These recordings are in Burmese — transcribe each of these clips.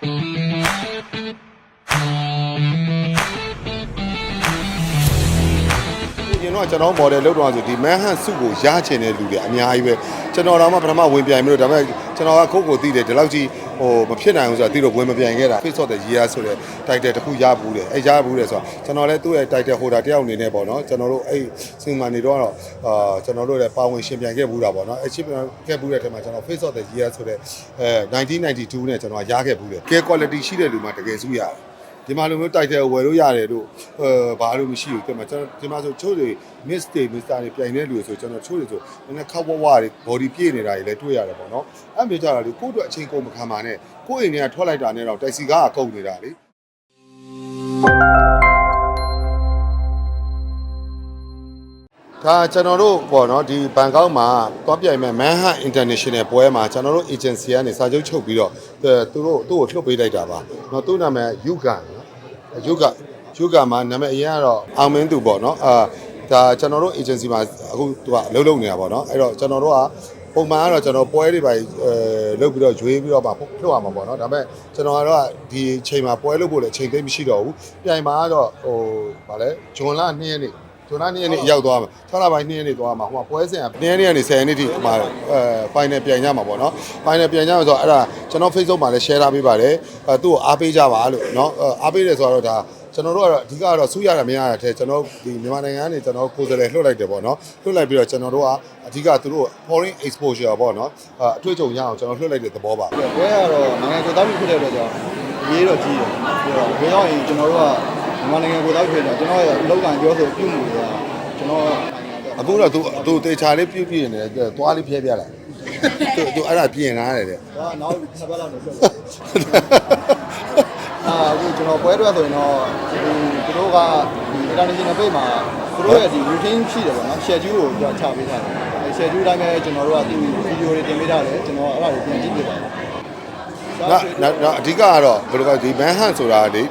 Thank you. ရင်တော့ကျွန်တော် model လောက်တော့ဆိုဒီ manhunt စုကိုရချင်တဲ့လူတွေအများကြီးပဲကျွန်တော်တော့မှပထမဝင်ပြိုင်မလို့ဒါပေမဲ့ကျွန်တော်ကခုတ်ကိုသိတယ်ဒီလောက်ကြီးဟိုမဖြစ်နိုင်ဘူးဆိုတာသိလို့ဝင်မပြိုင်ခဲ့တာ face of the year ဆိုတဲ့ title တစ်ခုရဘူးတယ်အဲရဘူးတယ်ဆိုတော့ကျွန်တော်လည်းသူ့ရဲ့ title holder တယောက်အနေနဲ့ပေါ့နော်ကျွန်တော်တို့အဲ့စင်မာနေတော့အာကျွန်တော်တို့လည်းပါဝင်ရှင်ပြိုင်ခဲ့ဘူးတာပေါ့နော်အဲရှင်ပြိုင်ခဲ့ဘူးတဲ့ထဲမှာကျွန်တော် face of the year ဆိုတဲ့အဲ1992နဲ့ကျွန်တော်ရခဲ့ဘူးတယ် care quality ရှိတဲ့လူမှတကယ်စုရတယ် ဒီမှာလိုမျိုးတိုက်တဲ့ဝယ်လို့ရတယ်လို့ဟိုဘာလို့မရှိဘူးတဲ့မှာကျွန်တော်ဒီမှာဆိုချိုးတွေ miss တွေ mister တွေပြိုင်တဲ့လူတွေဆိုကျွန်တော်ချိုးတွေဆိုနည်းနည်းခောက်ဝဝတွေ body ပြည့်နေတာတွေလည်းတွေ့ရတယ်ပေါ့နော်အဲ့မျိုးကြတာလေကိုယ့်အတွက်အချိန်ကုန်မခံပါနဲ့ကိုယ့်အိမ်ထဲကထွက်လိုက်တာနဲ့တော့တိုက်စီကားကကုန်နေတာလေဒါကျွန်တော်တို့ပေါ့နော်ဒီဘန်ကောက်မှာတွားပြိုင်မဲ့ Manhattan International ပွဲမှာကျွန်တော်တို့ agency ကနေစာချုပ်ချုပ်ပြီးတော့သူတို့သူ့ကိုလှုပ်ပေးလိုက်တာပါ။နော်သူ့နာမည် Yugan Yuga နော် Yuga Yuga မှာနာမည်အရင်ကတော့အောင်မင်းသူပေါ့နော်အာဒါကျွန်တော်တို့ agency မှာအခုသူကအလုပ်လုပ်နေတာပေါ့နော်အဲ့တော့ကျွန်တော်တို့ကပုံမှန်ကတော့ကျွန်တော်ပွဲတွေပါအဲလုပ်ပြီးတော့ရွေးပြီးတော့မှလှုပ်ရမှာပေါ့နော်ဒါပေမဲ့ကျွန်တော်ကတော့ဒီချိန်မှာပွဲလုပ်ဖို့လည်းအချိန်သိပ်မရှိတော့ဘူးပြိုင်မှာကတော့ဟိုဗာလဲဂျွန်လ2ရက်နေ့ ဇွန်လနေ့နေ့ရောက်သွားမှာ6လပိုင်းနေ့နေ့သွားမှာဟိုကပွဲစဉ်ကနေ့နေ့ကနေ10နေ့ထိမှာအဲဖိုင်နယ်ပြန်ရမှာပေါ့နော်ဖိုင်နယ်ပြန်ရမှာဆိုတော့အဲ့ဒါကျွန်တော် Facebook မှာလည်း share ထားပေးပါတယ်အဲသူ့ကိုအားပေးကြပါလို့နော်အားပေးတယ်ဆိုတော့ဒါကျွန်တော်တို့ကတော့အဓိကတော့ဆူရတာမရတာတဲ့ကျွန်တော်ဒီမြန်မာနိုင်ငံကနေကျွန်တော်ကိုယ်စားလှယ်လွှတ်လိုက်တယ်ပေါ့နော်လွှတ်လိုက်ပြီးတော့ကျွန်တော်တို့ကအဓိကသူတို့ foreign exposure ပေါ့နော်အထွေအကြုံရအောင်ကျွန်တော်လွှတ်လိုက်တဲ့သဘောပါ။ဘယ်ကတော့နိုင်ငံတော်သားမျိုးဖြစ်တဲ့အတွက်ကြောင့်ရေးတော့ကြီးတယ်။ပြီးတော့ဘယ်တော့ရင်ကျွန်တော်တို့က မြန်မာနိုင်ငံကိုတောက်ဖြစ်တယ်ကျွန်တော်ရဲ့အလောက်ကန်ပြောဆိုပြုမှုတွေကကျွန်တော်အခုတော့သူသူတေချာလေးပြည့်ပြည့်နေတယ်သွားလေးဖျဲပြလိုက်သူသူအဲ့ဒါပြင်လာတယ်တဲ့ဒါနောက်နှစ်ပတ်လောက်နေဆက်အာအခုကျွန်တော်ပွဲတော့ဆိုရင်တော့ဒီသူတို့ကဒီ international page မှာသူတို့ရဲ့ဒီ routine ရှိတယ်ပေါ့နော် schedule ကိုကြောက်ချပေးထားတယ်အဲ schedule တိုင်းပဲကျွန်တော်တို့ကဒီ video တွေတင်ပေးထားတယ်ကျွန်တော်အဲ့ဒါတွေပြန်ကြည့်ပြပါတယ် နော်နော်အဓိကကတော့ဘယ်လိုကဒီ man hunt ဆိုတာလေ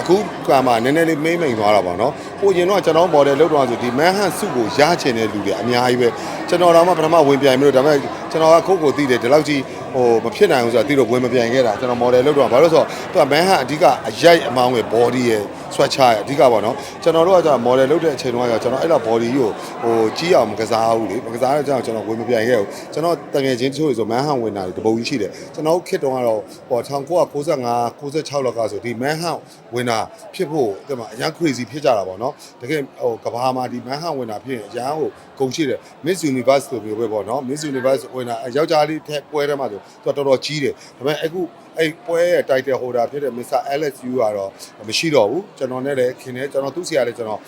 အခုကမှနည်းနည်းလေးမိမ့်မိန်သွားတာပေါ့နော်ဟိုရင်တော့ကျွန်တော် model လောက်တော့ဆိုဒီ man hunt စုကိုရချင်တဲ့လူတွေအများကြီးပဲကျွန်တော်တော့မှပထမဝင်ပြိုင်မလို့ဒါပေမဲ့ကျွန်တော်ကခုတ်ကိုသိတယ်ဒီလောက်ကြီးဟိုမဖြစ်နိုင်ဘူးဆိုတာသိတော့ဝင်မပြိုင်ခဲ့တာကျွန်တော် model လောက်တော့ဘာလို့ဆိုတော့သူက man hunt အဓိကအရိုက်အမောင်းရဲ့ body ရဲ့ structure ရဲ့အဓိကပေါ့နော်ကျွန်တော်တို့ကကြာ model လောက်တဲ့အချိန်တုန်းကကျွန်တော်အဲ့လောက် body ကိုဟိုကြီးအောင်မကစားဘူးလေမကစားတဲ့ကြောင့်ကျွန်တော်ဝင်မပြိုင်ခဲ့ဘူးကျွန်တော်တငယ်ချင်းတချို့ဆို man hunt ဝင်တာတပုံကြီးရှိတယ်ကျွန်တော်ခစ်တုန်းကတော့ဟို1995 96လောက်ကဆိုဒီ man hunt ဝင်တာဖြစ်ဖို့ဒီမှာအရန် crazy ဖြစ်ကြတာပေါ့နော်တကယ်ဟိုကဘာမှာဒီ man hunt ဝင်တာဖြစ်ရင်အရန်ဟိုကုန်ရှိတယ် Miss Universe ဆိုမျိုးပဲပေါ့နော် Miss Universe ဝင်တာယောက်ျားလေးထက်ပွဲထဲမှာဆိုသူကတော်တော်ကြီးတယ်ဒါပေမဲ့အခု အဲ့ပွဲရဲ့ title holder ဖြစ်တဲ့ Mr. Alex Yu ကတော့မရှိတော့ဘူးကျွန်တော်နဲ့လည်းခင်တယ်ကျွန်တော်သူ့ဆရာလည်းကျွန်တော်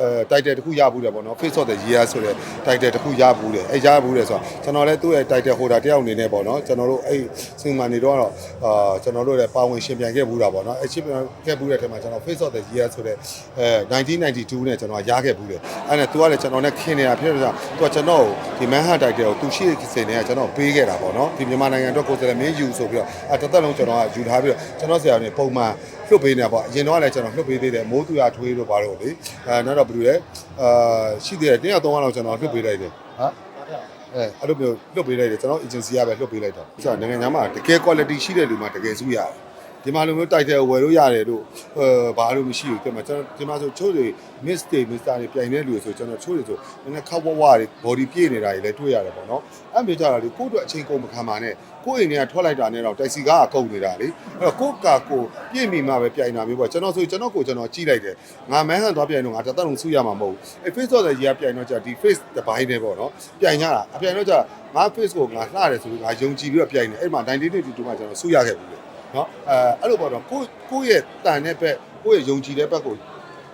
အဲ title တစ်ခုရဘူးတယ်ပေါ့နော် Face of the Year ဆိုတဲ့ title တစ်ခုရဘူးတယ်အဲရဘူးတယ်ဆိုတော့ကျွန်တော်လည်းသူ့ရဲ့ title holder တယောက်အနေနဲ့ပေါ့နော်ကျွန်တော်တို့အဲ့စင်မာနေတော့အာကျွန်တော်တို့လည်းပါဝင်ရှင်ပြိုင်ခဲ့ဘူးတာပေါ့နော်အဲရှင်ပြိုင်ခဲ့ဘူးတဲ့ထဲမှာကျွန်တော် Face of the Year ဆိုတဲ့အဲ1992နဲ့ကျွန်တော်ရခဲ့ဘူးတယ်အဲ့နဲ့သူကလည်းကျွန်တော်နဲ့ခင်နေတာဖြစ်တဲ့ကြောင့်သူကကျွန်တော်ဒီ Manhunt title ကိုသူရှိတဲ့စင်တွေကကျွန်တော်ပေးခဲ့တာပေါ့နော်ဒီမြန်မာနိုင်ငံအတွက်ကိုယ်စားလှယ်မင်းယူဆိုပြီးတော့အဲတစ်သက်လုံးကျွန်တော်ကယူထားပြီးတော့ကျွန်တော်ဆရာနေပုံမှန်လွတ်ပေးနေတာပေါ့အရင်တော့လည်းကျွန်တော်လွတ်ပေးသေးတယ်မိုးသူရထွေးတို့ဘာလို့လေအဲနောက်တော့ဘယ်လိုလဲအာရှိသေးတယ်တင်းရသုံးလောက်ကျွန်တော်လွတ်ပေးလိုက်တယ်ဟာအဲအဲ့လိုမျိုးလွတ်ပေးလိုက်တယ်ကျွန်တော် agency ကပဲလွတ်ပေးလိုက်တာဆိုတော့နိုင်ငံခြားမှာတကယ် quality ရှိတဲ့လူမှတကယ်စုရတယ် ဒီမှာလိုမျိုးတိုက်တယ်ဝယ်လို့ရတယ်လို့အဲဘာလို့မရှိဘူးကျွန်တော်ကျွန်တော်ဒီမှာဆိုချို့တွေ miss တွေ mister တွေပြိုင်နေလူတွေဆိုကျွန်တော်ချို့တွေဆိုနည်းနည်းခောက်ဝဝတွေ body ပြည့်နေတာတွေလည်းတွေ့ရတယ်ပေါ့နော်အဲ့မျိုးကြတာလေကိုယ့်အတွက်အချိန်ကုန်မခံပါနဲ့ကိုယ့်အိမ်ထဲကထွက်လိုက်တာနဲ့တော့တိုက်စီကားကကုန်နေတာလေအဲ့တော့ကိုယ့်ကာကိုပြည့်မိမှပဲပြိုင်တာမျိုးပေါ့ကျွန်တော်ဆိုကျွန်တော်ကိုကျွန်တော်ကြည့်လိုက်တယ်ငါမန်းဟန်သွားပြိုင်တော့ငါတသက်လုံးစုရမှာမဟုတ်ဘူးအဲ့ face တော့လည်းကြီးကပြိုင်တော့ကြာဒီ face တစ်ပိုင်းနဲ့ပေါ့နော်ပြိုင်ကြတာအပြိုင်တော့ကြာငါ face ကိုငါလှတယ်ဆိုပြီးငါယုံကြည်ပြီးတော့ပြိုင်တယ်အဲ့မှာ1922မှာကျွန်တော်စုရခဲ့ဘူးလေ နော်အဲအဲ့လိုပေါ့တော့ကိုကိုယ့်ရဲ့တန်တဲ့ဘက်ကိုယ့်ရဲ့ယုံကြည်တဲ့ဘက်ကို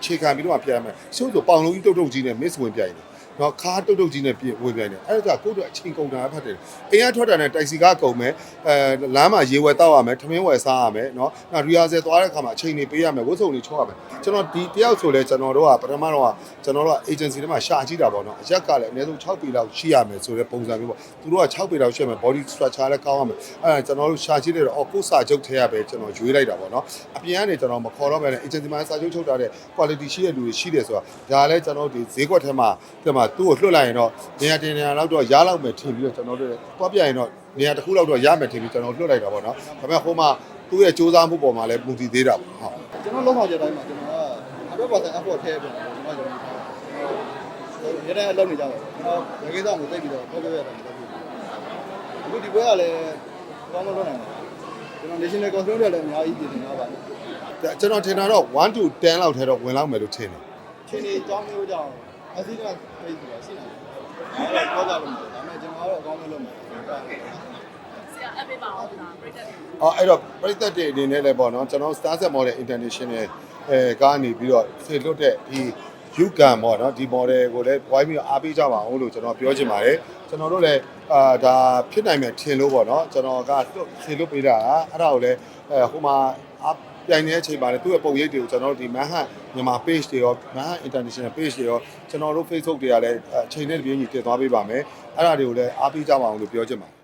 ခြေခံပြီးတော့ပြိုင်မယ်ရှုပ်ဆိုပေါင်လုံးကြီးတုတ်တုတ်ကြီးနဲ့ miss ဝင်ပြိုင်တယ် နော်ခါတုတ်တုတ်ကြီးနဲ့ပြင်ဝင်ပြိုင်တယ်အဲ့ဒါကကိုယ့်တို့အချိန်ကုန်တာဖတ်တယ်အိမ်ကထွက်တာနဲ့တိုက်စီကားကုန်မယ်အဲလမ်းမှာရေဝယ်တောက်ရမယ်ထမင်းဝယ်စားရမယ်နော်နောက်ရီယာဆယ်သွားတဲ့ခါမှာအချိန်နေပေးရမယ်ဝတ်စုံတွေချောရမယ်ကျွန်တော်ဒီတယောက်ဆိုလဲကျွန်တော်တို့ကပထမတော့ကကျွန်တော်တို့က agency ထဲမှာရှာကြည့်တာပေါ့နော်အရက်ကလည်းအနည်းဆုံး6ပေလောက်ရှိရမယ်ဆိုတဲ့ပုံစံမျိုးပေါ့သူတို့က6ပေလောက်ရှိရမယ် body structure လည်းကောင်းရမယ်အဲ့ဒါကျွန်တော်တို့ရှာကြည့်တဲ့တော့အော်ကိုစာချုပ်ထဲရပဲကျွန်တော်ရွေးလိုက်တာပေါ့နော်အပြင်ကနေကျွန်တော်မခေါ်တော့ဘဲနဲ့ agency မှာစာချုပ်ချုပ်ထားတဲ့ quality ရှိတဲ့လူတွေရှိတယ်ဆိုတာဒါလည်းကျွန်တော်တို့ဒီဈေးကွက်ထဲမှာဒီမှာသူ့ကိုလွှတ်လိုက်ရင်တော့နေရာတင်နေရာလောက်တော့ရလောက်မယ်ထင်ပြီးတော့ကျွန်တော်တို့တွားပြရင်တော့နေရာတစ်ခုလောက်တော့ရမယ်ထင်ပြီးကျွန်တော်လွှတ်လိုက်တာပေါ့နော်ဒါပေမဲ့ဟိုမှာသူ့ရဲ့စူးစမ်းမှုပေါ်မှာလည်းပူတည်သေးတာပေါ့ဟုတ်ကျွန်တော်လုံးဆောင်ချက်တိုင်းမှာကျွန်တော်က100% effort ထည့်ပြန်တယ်ကျွန်တော်ကျွန်တော်ရတဲ့အလုပ်နေကြတယ်ကျွန်တော်ရကိစ္စကိုသိပြီးတော့ပြောပြရတယ်မလုပ်ဘူးအခုဒီဘက်ကလည်းကောင်းမလို့နိုင်ဘူးကျွန်တော် national control တွေလည်းအများကြီးပြင်နေတာပါဒါကျွန်တော်ထင်တာတော့1 to 10လောက်ထဲတော့ဝင်လောက်မယ်လို့ထင်တယ်ချင်းနေကြောင်းမျိုးကြောင်း အစီအကဖိတ်ပြီးတော့ရှိနေတယ်အဲ့တော့တော့လို့ဒါပေမဲ့ကျွန်တော်ကတော့အကောင်းဆုံးလုပ်မယ်ဆရာအပ်ပေးပါအောင်လားပြိတ္တတွေအော်အဲ့တော့ပရိသတ်တွေအနေနဲ့လည်းပေါ့နော်ကျွန်တော် Star Set Model International အဲကနေပြီးတော့ဆေလွတ်တဲ့ဒီယူကန်ပေါ့နော်ဒီ model ကိုလည်းဝိုင်းပြီးတော့အားပေးကြပါအောင်လို့ကျွန်တော်ပြောချင်ပါတယ်ကျွန်တော်တို့လည်းအာဒါဖြစ်နိုင်မယ်ထင်လို့ပေါ့နော်ကျွန်တော်ကဆေလွတ်ပေးတာအဲ့ဒါကိုလည်းအဲဟိုမှာအား ပြိုင်နေတဲ့အချိန်ပါလေသူ့ရဲ့ပုံရိပ်တွေကိုကျွန်တော်တို့ဒီ Manhunt မြန်မာ page တွေရော Manhunt International page တွေရောကျွန်တော်တို့ Facebook တွေကလည်းအချိန်နဲ့တပြေးညီတင်သွားပေးပါမယ်အဲ့ဒါတွေကိုလည်းအားပေးကြပါအောင်လို့ပြောချင်ပါတယ်